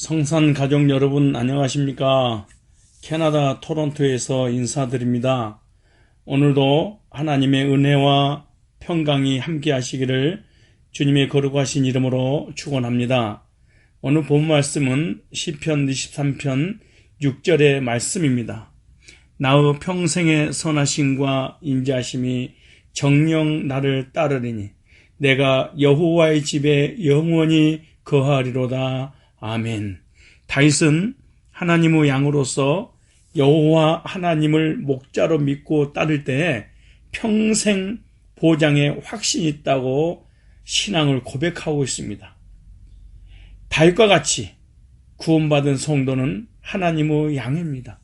성산 가족 여러분 안녕하십니까? 캐나다 토론토에서 인사드립니다. 오늘도 하나님의 은혜와 평강이 함께 하시기를 주님의 거룩하신 이름으로 축원합니다. 오늘 본 말씀은 시편 23편 6절의 말씀입니다. 나의 평생의 선하심과 인자심이 정령 나를 따르리니 내가 여호와의 집에 영원히 거하리로다. 아멘. 다윗은 하나님의 양으로서 여호와 하나님을 목자로 믿고 따를 때 평생 보장에 확신이 있다고 신앙을 고백하고 있습니다. 다윗과 같이 구원받은 성도는 하나님의 양입니다.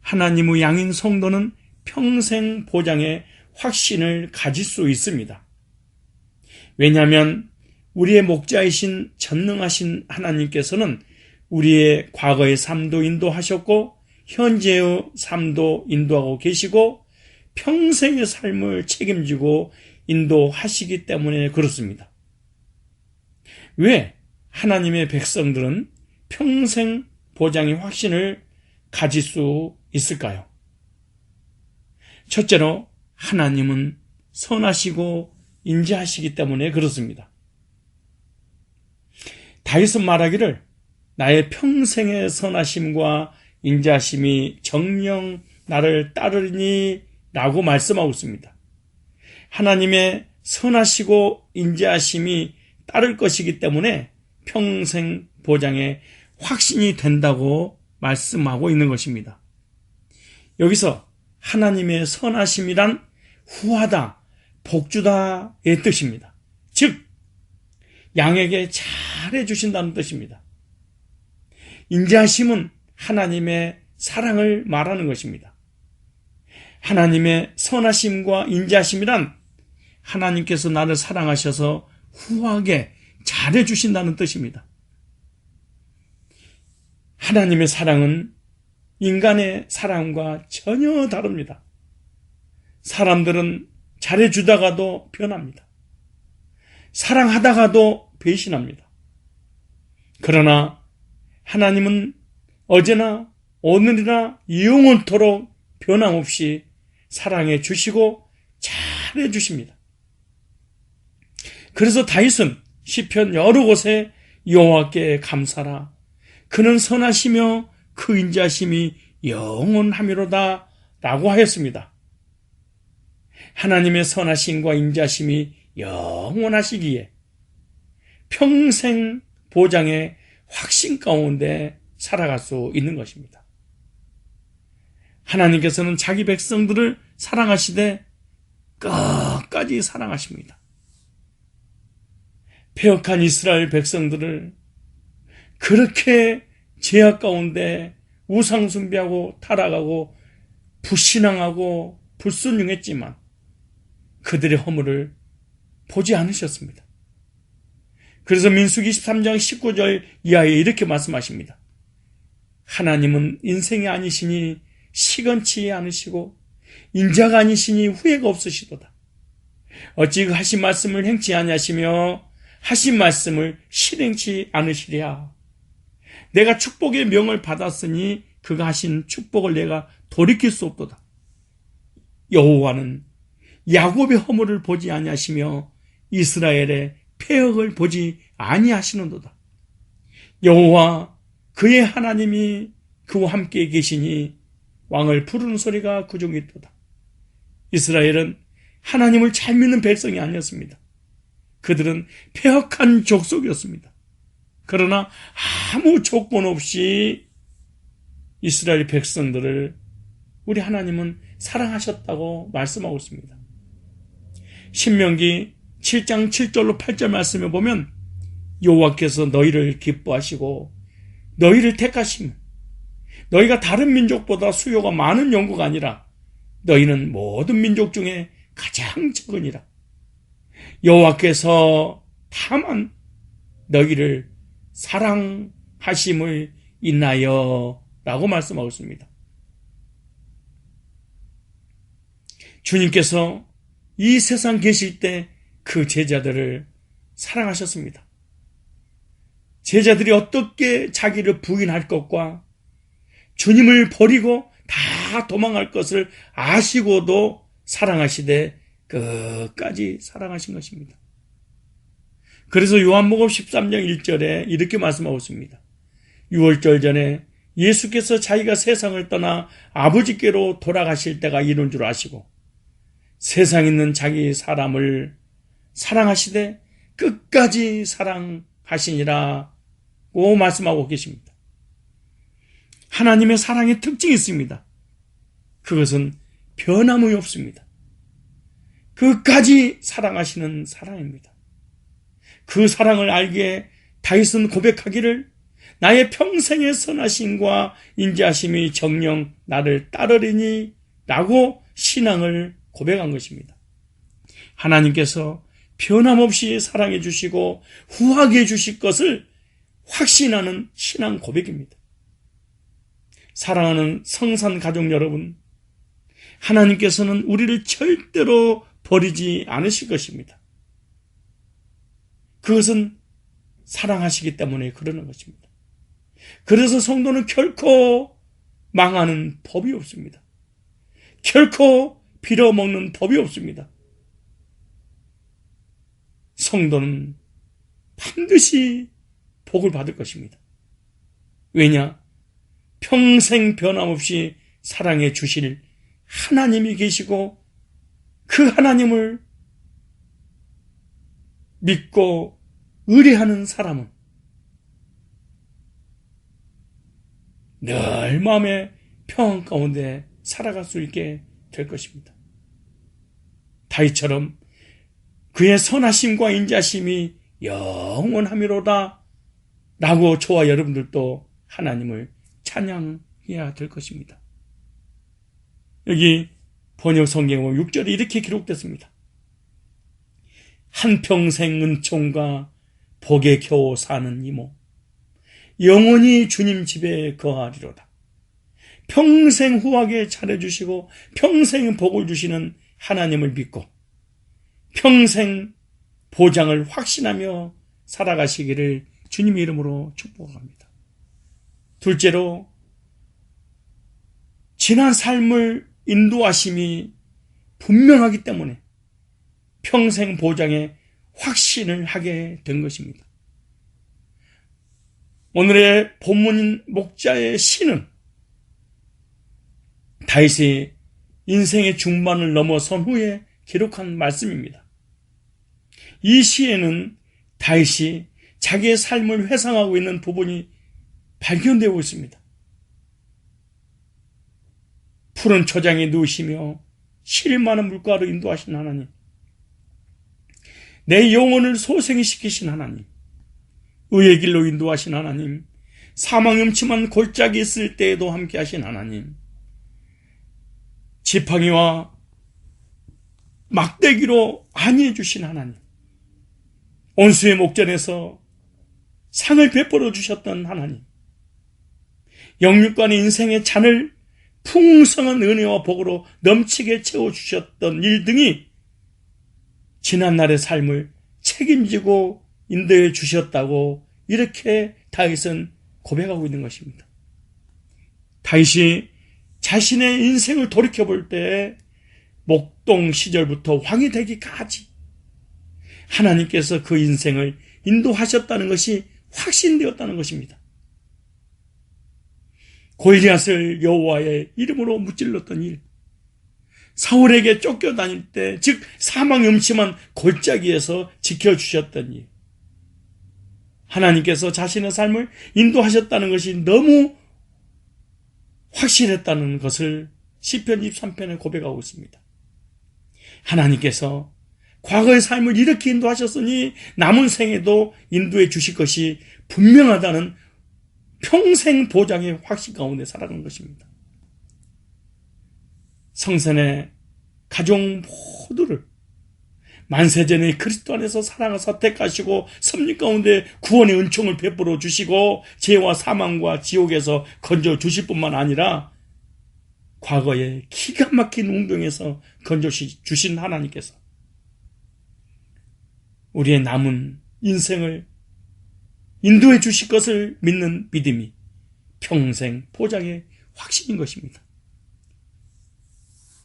하나님의 양인 성도는 평생 보장에 확신을 가질 수 있습니다. 왜냐하면 우리의 목자이신 전능하신 하나님께서는 우리의 과거의 삶도 인도하셨고 현재의 삶도 인도하고 계시고 평생의 삶을 책임지고 인도하시기 때문에 그렇습니다. 왜 하나님의 백성들은 평생 보장의 확신을 가질 수 있을까요? 첫째로 하나님은 선하시고 인지하시기 때문에 그렇습니다. 다윗은 말하기를 나의 평생의 선하심과 인자심이 정령 나를 따르니 라고 말씀하고 있습니다. 하나님의 선하시고 인자심이 따를 것이기 때문에 평생 보장에 확신이 된다고 말씀하고 있는 것입니다. 여기서 하나님의 선하심이란 후하다, 복주다의 뜻입니다. 즉, 양에게 잘 해 주신다는 뜻입니다. 인자심은 하나님의 사랑을 말하는 것입니다. 하나님의 선하심과 인자심이란 하나님께서 나를 사랑하셔서 후하게 잘해 주신다는 뜻입니다. 하나님의 사랑은 인간의 사랑과 전혀 다릅니다. 사람들은 잘해주다가도 변합니다. 사랑하다가도 배신합니다. 그러나 하나님은 어제나 오늘이나 영원토록 변함없이 사랑해 주시고 잘해 주십니다. 그래서 다윗은 시편 여러 곳에 여호와께 감사라 그는 선하시며 그 인자심이 영원하미로다 라고 하였습니다. 하나님의 선하심과 인자심이 영원하시기에 평생 보장의 확신 가운데 살아갈 수 있는 것입니다. 하나님께서는 자기 백성들을 사랑하시되 끝까지 사랑하십니다. 폐역한 이스라엘 백성들을 그렇게 제약 가운데 우상숭배하고 타락하고 불신앙하고 불순종했지만 그들의 허물을 보지 않으셨습니다. 그래서 민수기 13장 19절 이하에 이렇게 말씀하십니다. 하나님은 인생이 아니시니 시건치 않으시고 인자가 아니시니 후회가 없으시도다. 어찌 그 하신 말씀을 행치 아니하시며 하신 말씀을 실행치 않으시랴. 내가 축복의 명을 받았으니 그가 하신 축복을 내가 돌이킬 수 없도다. 여호와는 야곱의 허물을 보지 아니하시며 이스라엘의 폐역을 보지 아니하시는도다. 여호와 그의 하나님이 그와 함께 계시니 왕을 부르는 소리가 그 중에 있도다. 이스라엘은 하나님을 잘 믿는 백성이 아니었습니다. 그들은 폐역한 족속이었습니다. 그러나 아무 조건 없이 이스라엘 백성들을 우리 하나님은 사랑하셨다고 말씀하고 있습니다. 신명기 7장 7절로 8절 말씀에 보면 여호와께서 너희를 기뻐하시고 너희를 택하시면 너희가 다른 민족보다 수요가 많은 영구가 아니라 너희는 모든 민족 중에 가장 적으니라. 여호와께서 다만 너희를 사랑하심을 인하여 라고 말씀하고 있습니다. 주님께서 이 세상 계실 때 그 제자들을 사랑하셨습니다. 제자들이 어떻게 자기를 부인할 것과 주님을 버리고 다 도망할 것을 아시고도 사랑하시되 끝까지 사랑하신 것입니다. 그래서 요한복음 13장 1절에 이렇게 말씀하고 있습니다. 6월절 전에 예수께서 자기가 세상을 떠나 아버지께로 돌아가실 때가 이른 줄 아시고 세상에 있는 자기 사람을 사랑하시되 끝까지 사랑하시니라고 말씀하고 계십니다. 하나님의 사랑의 특징이 있습니다. 그것은 변함이 없습니다. 끝까지 사랑하시는 사랑입니다. 그 사랑을 알기에 다윗은 고백하기를 나의 평생의 선하심과 인자심이 정령 나를 따르리니 라고 신앙을 고백한 것입니다. 하나님께서 변함없이 사랑해 주시고 후하게 주실 것을 확신하는 신앙 고백입니다. 사랑하는 성산 가족 여러분, 하나님께서는 우리를 절대로 버리지 않으실 것입니다. 그것은 사랑하시기 때문에 그러는 것입니다. 그래서 성도는 결코 망하는 법이 없습니다. 결코 빌어먹는 법이 없습니다. 성도는 반드시 복을 받을 것입니다. 왜냐? 평생 변함없이 사랑해 주실 하나님이 계시고 그 하나님을 믿고 의뢰하는 사람은 늘 마음의 평안 가운데 살아갈 수 있게 될 것입니다. 다이처럼 그의 선하심과 인자심이 영원함이로다 라고 저와 여러분들도 하나님을 찬양해야 될 것입니다. 여기 번역 보면 6절에 이렇게 기록됐습니다. 한평생 은총과 복에 겨우 사는 이모 영원히 주님 집에 거하리로다. 평생 후하게 잘해주시고 평생 복을 주시는 하나님을 믿고 평생 보장을 확신하며 살아가시기를 주님의 이름으로 축복합니다. 둘째로 지난 삶을 인도하심이 분명하기 때문에 평생 보장에 확신을 하게 된 것입니다. 오늘의 본문 목자의 시는 다윗의 인생의 중반을 넘어선 후에 기록한 말씀입니다. 이 시에는 다윗이 자기의 삶을 회상하고 있는 부분이 발견되고 있습니다. 푸른 초장에 누우시며 실 많은 물가로 인도하신 하나님. 내 영혼을 소생시키신 하나님. 의의 길로 인도하신 하나님. 사망 음침한 골짜기 있을 때에도 함께 하신 하나님. 지팡이와 막대기로 안위해 주신 하나님. 온수의 목전에서 상을 베풀어 주셨던 하나님. 영육간의 인생의 잔을 풍성한 은혜와 복으로 넘치게 채워주셨던 일 등이 지난날의 삶을 책임지고 인도해 주셨다고 이렇게 다윗은 고백하고 있는 것입니다. 다윗이 자신의 인생을 돌이켜 볼 때 목동 시절부터 왕이 되기까지 하나님께서 그 인생을 인도하셨다는 것이 확신되었다는 것입니다. 골리앗을 여호와의 이름으로 무찔렀던 일, 사울에게 쫓겨다닐 때, 즉 사망 음침한 골짜기에서 지켜주셨던 일, 하나님께서 자신의 삶을 인도하셨다는 것이 너무 확실했다는 것을 시편 23편에 고백하고 있습니다. 하나님께서 과거의 삶을 이렇게 인도하셨으니 남은 생에도 인도해 주실 것이 분명하다는 평생 보장의 확신 가운데 살아가는 것입니다. 성선의 가족 모두를 만세전에 그리스도 안에서 사랑을 선택하시고 섭리 가운데 구원의 은총을 베풀어 주시고 죄와 사망과 지옥에서 건져 주실 뿐만 아니라 과거에 기가 막힌 운동에서 건져 주신 하나님께서 우리의 남은 인생을 인도해 주실 것을 믿는 믿음이 평생 포장의 확신인 것입니다.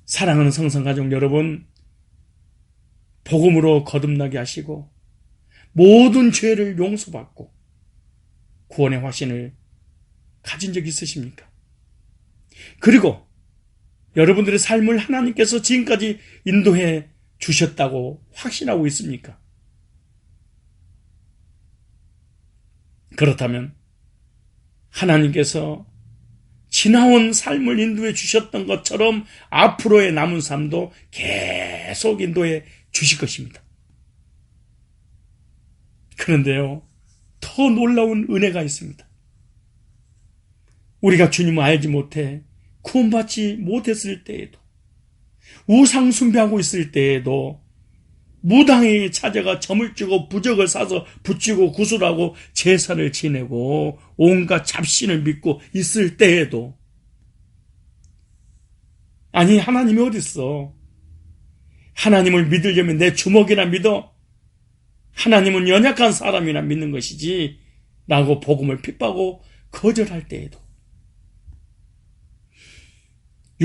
사랑하는 성성가족 여러분, 복음으로 거듭나게 하시고 모든 죄를 용서받고 구원의 확신을 가진 적 있으십니까? 그리고 여러분들의 삶을 하나님께서 지금까지 인도해 주셨다고 확신하고 있습니까? 그렇다면 하나님께서 지나온 삶을 인도해 주셨던 것처럼 앞으로의 남은 삶도 계속 인도해 주실 것입니다. 그런데요, 더 놀라운 은혜가 있습니다. 우리가 주님을 알지 못해 구원받지 못했을 때에도, 우상 숭배하고 있을 때에도, 무당에게 찾아가 점을 주고 부적을 사서 붙이고 구슬하고 제사를 지내고 온갖 잡신을 믿고 있을 때에도 아니 하나님이 어딨어? 하나님을 믿으려면 내 주먹이나 믿어? 하나님은 연약한 사람이나 믿는 것이지 라고 복음을 핍박하고 거절할 때에도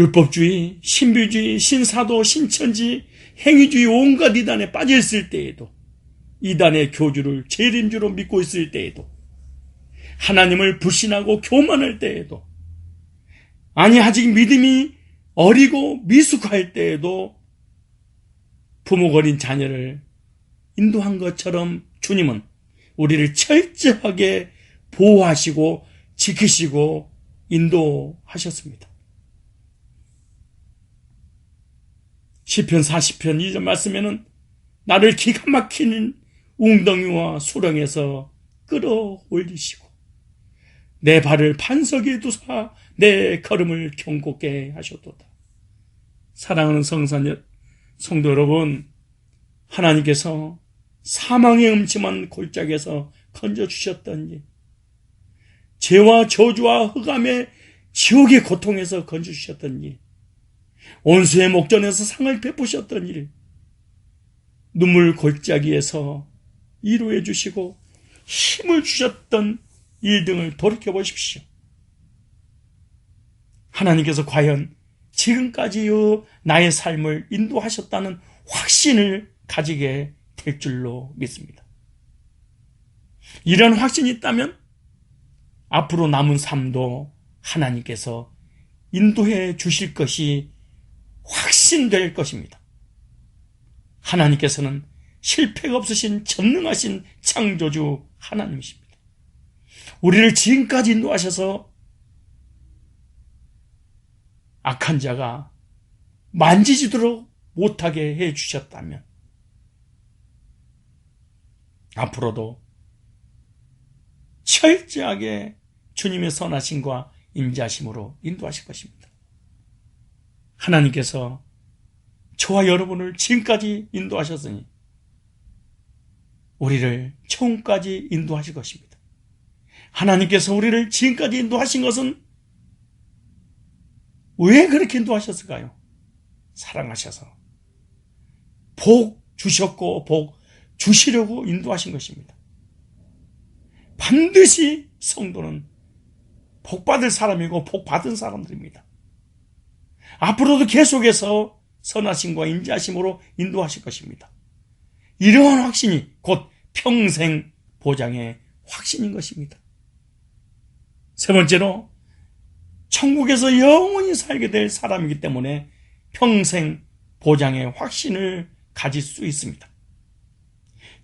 율법주의, 신비주의, 신사도, 신천지, 행위주의 온갖 이단에 빠져 있을 때에도 이단의 교주를 재림주로 믿고 있을 때에도 하나님을 불신하고 교만할 때에도 아니 아직 믿음이 어리고 미숙할 때에도 부모 어린 자녀를 인도한 것처럼 주님은 우리를 철저하게 보호하시고 지키시고 인도하셨습니다. 시편 40편 2절 말씀에는 나를 기가 막히는 웅덩이와 수렁에서 끌어올리시고 내 발을 반석에 두사 내 걸음을 경곡게 하셨도다. 사랑하는 성산 성도 여러분, 하나님께서 사망의 음침한 골짜기에서 건져주셨던지, 죄와 저주와 흑암의 지옥의 고통에서 건져주셨던지, 온수의 목전에서 상을 베푸셨던 일, 눈물 골짜기에서 이루해 주시고 힘을 주셨던 일 등을 돌이켜 보십시오. 하나님께서 과연 지금까지의 나의 삶을 인도하셨다는 확신을 가지게 될 줄로 믿습니다. 이런 확신이 있다면 앞으로 남은 삶도 하나님께서 인도해 주실 것이 확신될 것입니다. 하나님께서는 실패가 없으신 전능하신 창조주 하나님이십니다. 우리를 지금까지 인도하셔서 악한 자가 만지지도록 못하게 해 주셨다면 앞으로도 철저하게 주님의 선하심과 임자심으로 인도하실 것입니다. 하나님께서 저와 여러분을 지금까지 인도하셨으니 우리를 처음까지 인도하실 것입니다. 하나님께서 우리를 지금까지 인도하신 것은 왜 그렇게 인도하셨을까요? 사랑하셔서 복 주셨고 복 주시려고 인도하신 것입니다. 반드시 성도는 복 받을 사람이고 복 받은 사람들입니다. 앞으로도 계속해서 선하심과 인자심으로 인도하실 것입니다. 이러한 확신이 곧 평생 보장의 확신인 것입니다. 세 번째로 천국에서 영원히 살게 될 사람이기 때문에 평생 보장의 확신을 가질 수 있습니다.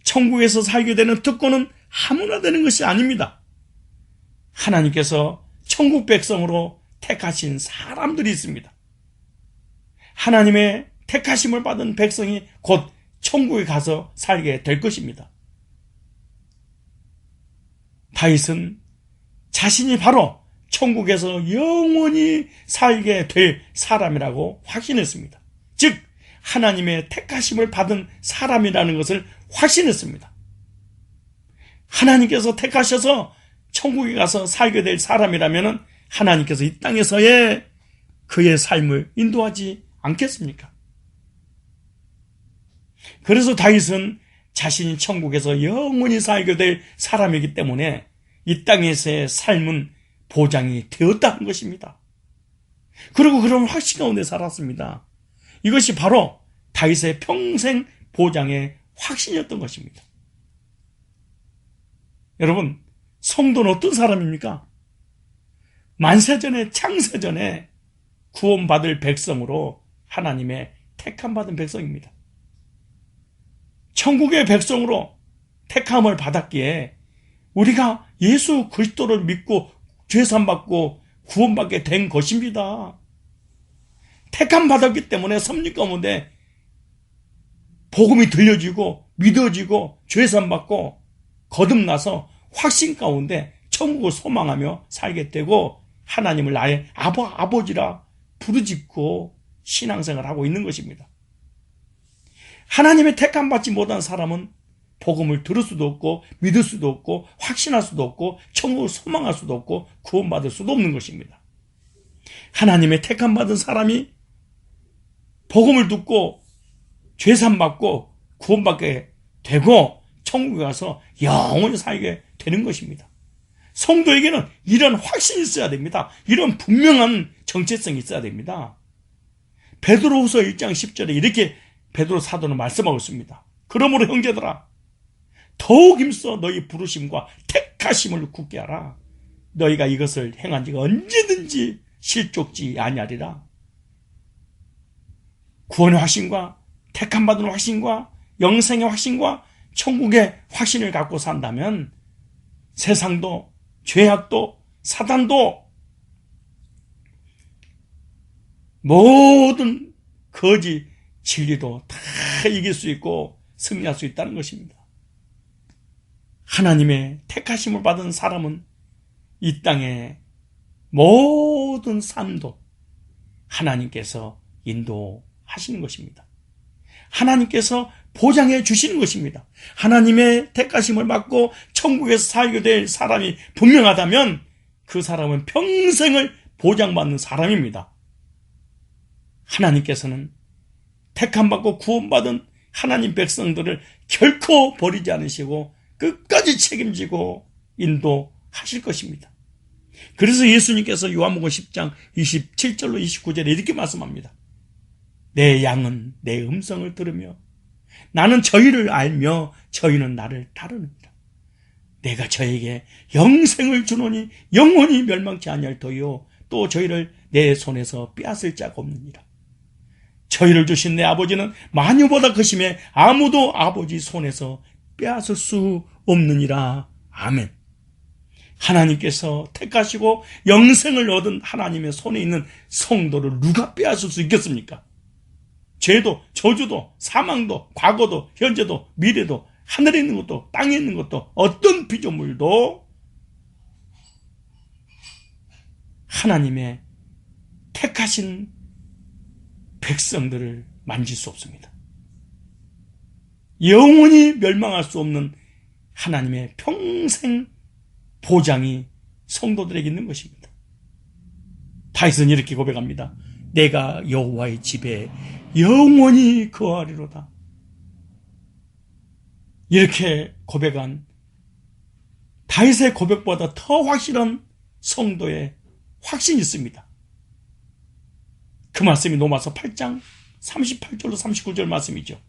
천국에서 살게 되는 특권은 아무나 되는 것이 아닙니다. 하나님께서 천국 백성으로 택하신 사람들이 있습니다. 하나님의 택하심을 받은 백성이 곧 천국에 가서 살게 될 것입니다. 다윗은 자신이 바로 천국에서 영원히 살게 될 사람이라고 확신했습니다. 즉, 하나님의 택하심을 받은 사람이라는 것을 확신했습니다. 하나님께서 택하셔서 천국에 가서 살게 될 사람이라면 하나님께서 이 땅에서의 그의 삶을 인도하지 않겠습니까? 그래서 다윗은 자신이 천국에서 영원히 살게 될 사람이기 때문에 이 땅에서의 삶은 보장이 되었다는 것입니다. 그리고 그런 확신 가운데 살았습니다. 이것이 바로 다윗의 평생 보장의 확신이었던 것입니다. 여러분, 성도는 어떤 사람입니까? 만세전에 창세전에 구원받을 백성으로 하나님의 택함받은 백성입니다. 천국의 백성으로 택함을 받았기에 우리가 예수 그리스도를 믿고 죄산받고 구원받게 된 것입니다. 택함 받았기 때문에 섭리 가운데 복음이 들려지고 믿어지고 죄산받고 거듭나서 확신 가운데 천국을 소망하며 살게 되고 하나님을 나의 아버, 아버지라 부르짖고 신앙생활을 하고 있는 것입니다. 하나님의 택함 받지 못한 사람은 복음을 들을 수도 없고 믿을 수도 없고 확신할 수도 없고 천국을 소망할 수도 없고 구원받을 수도 없는 것입니다. 하나님의 택함 받은 사람이 복음을 듣고 죄산 받고 구원받게 되고 천국에 가서 영원히 살게 되는 것입니다. 성도에게는 이런 확신이 있어야 됩니다. 이런 분명한 정체성이 있어야 됩니다. 베드로후서 1장 10절에 이렇게 베드로 사도는 말씀하고 있습니다. 그러므로 형제들아 더욱 힘써 너희 부르심과 택하심을 굳게 하라. 너희가 이것을 행한 지가 언제든지 실족지 아니하리라. 구원의 확신과 택함 받은 확신과 영생의 확신과 천국의 확신을 갖고 산다면 세상도 죄악도 사단도 모든 거짓 진리도 다 이길 수 있고 승리할 수 있다는 것입니다. 하나님의 택하심을 받은 사람은 이 땅의 모든 삶도 하나님께서 인도하시는 것입니다. 하나님께서 보장해 주시는 것입니다. 하나님의 택하심을 받고 천국에서 살게 될 사람이 분명하다면 그 사람은 평생을 보장받는 사람입니다. 하나님께서는 택함받고 구원받은 하나님 백성들을 결코 버리지 않으시고 끝까지 책임지고 인도하실 것입니다. 그래서 예수님께서 요한복음 10장 27절로 29절에 이렇게 말씀합니다. 내 양은 내 음성을 들으며 나는 저희를 알며 저희는 나를 따르느니라. 내가 저에게 영생을 주노니 영원히 멸망치 아니할 터요 또 저희를 내 손에서 빼앗을 자가 없느니라. 저희를 주신 내 아버지는 마녀보다 크심에 아무도 아버지 손에서 빼앗을 수 없느니라. 아멘. 하나님께서 택하시고 영생을 얻은 하나님의 손에 있는 성도를 누가 빼앗을 수 있겠습니까? 죄도, 저주도, 사망도, 과거도, 현재도, 미래도, 하늘에 있는 것도, 땅에 있는 것도, 어떤 피조물도 하나님의 택하신 백성들을 만질 수 없습니다. 영원히 멸망할 수 없는 하나님의 평생 보장이 성도들에게 있는 것입니다. 다윗은 이렇게 고백합니다. 내가 여호와의 집에 영원히 거하리로다. 이렇게 고백한 다윗의 고백보다 더 확실한 성도의 확신이 있습니다. 그 말씀이 로마서 8장 38절로 39절 말씀이죠.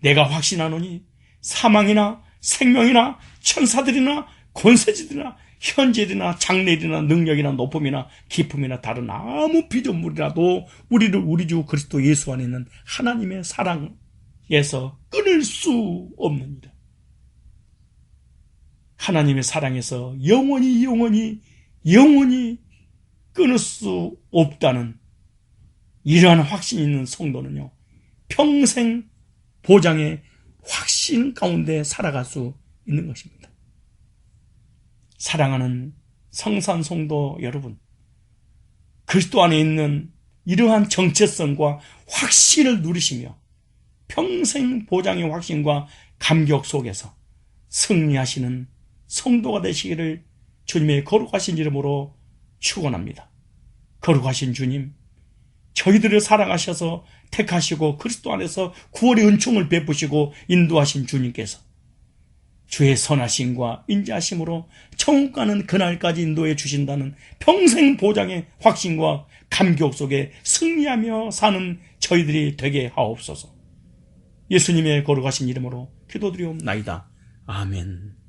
내가 확신하노니 사망이나 생명이나 천사들이나 권세지들이나 현재이나 장래이나 능력이나 높음이나 기품이나 다른 아무 피조물이라도 우리를 우리 주 그리스도 예수 안에 있는 하나님의 사랑에서 끊을 수 없느니라. 하나님의 사랑에서 영원히 영원히 영원히 끊을 수 없다는 이러한 확신이 있는 성도는요, 평생 보장의 확신 가운데 살아갈 수 있는 것입니다. 사랑하는 성산 성도 여러분, 그리스도 안에 있는 이러한 정체성과 확신을 누리시며 평생 보장의 확신과 감격 속에서 승리하시는 성도가 되시기를 주님의 거룩하신 이름으로 축원합니다. 거룩하신 주님, 저희들을 사랑하셔서 택하시고 그리스도 안에서 구원의 은총을 베푸시고 인도하신 주님께서 주의 선하심과 인자하심으로 천국 가는 그날까지 인도해 주신다는 평생 보장의 확신과 감격 속에 승리하며 사는 저희들이 되게 하옵소서. 예수님의 거룩하신 이름으로 기도드리옵나이다. 아멘.